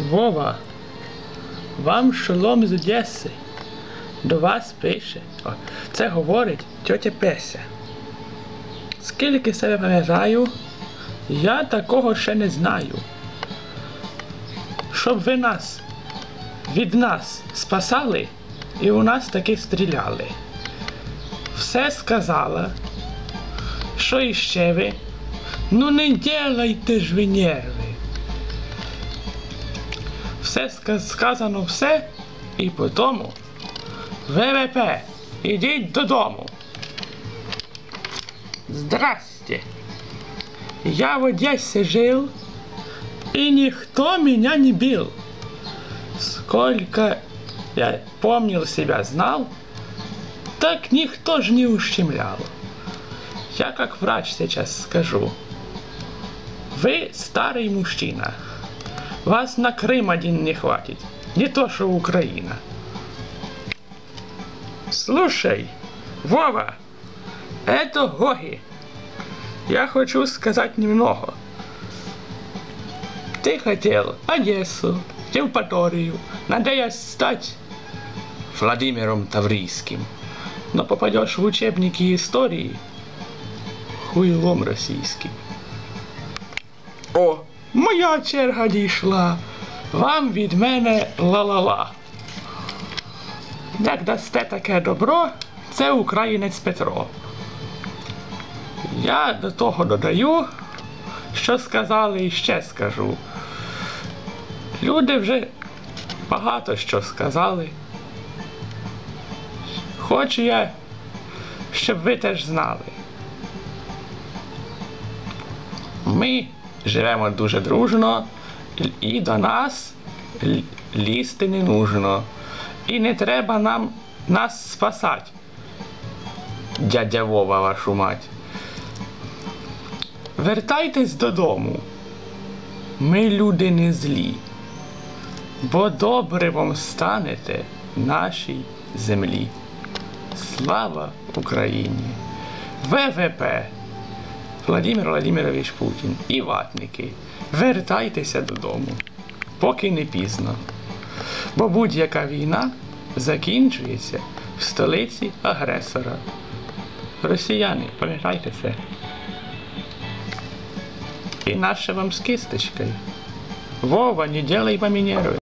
Вова, вам шолом з Одеси. До вас пише. Це говорить тьотя Песя. Скільки себе пам'ятаю, я такого ще не знаю. Щоб ви нас від нас спасали і у нас таки стріляли. Все сказала, що іще ви. Ну не ділайте ж ви нерви. Все ска- сказано все, і по тому ВВП, ідіть додому. Здрасте. Я в Одессе жил, и никто меня не бил. Сколько я помнил себя, знал, так никто же не ущемлял. Я как врач сейчас скажу. Вы старый мужчина. Вас на Крым один не хватит. Не то, что Украина. Слушай, Вова, это Гоги. Я хочу сказать немного. Ты хотел Одессу, Евпаторию, надеясь стать Владимиром Таврийским. Но попадешь в учебники истории хуйлом российским. О, моя черга дійшла. Вам від мене ла-ла-ла. Як дасте таке добро, це українець Петро. Я до того додаю, що сказали і ще скажу. Люди вже багато що сказали. Хочу я, щоб ви теж знали. Ми живемо дуже дружно, і до нас лізти не нужно. І не треба нам нас спасати. Дядя Вова, вашу мать. Вертайтесь додому. Ми люди не злі, бо добре вам станете нашій землі. Слава Україні! ВВП! Владимир Владимирович Путін і ватники. Вертайтеся додому, поки не пізно. Бо будь-яка війна закінчується в столиці агресора. Росіяни, пам'ятайте це. І наше вам з кисточкою. Вова, не делай мамі нерви.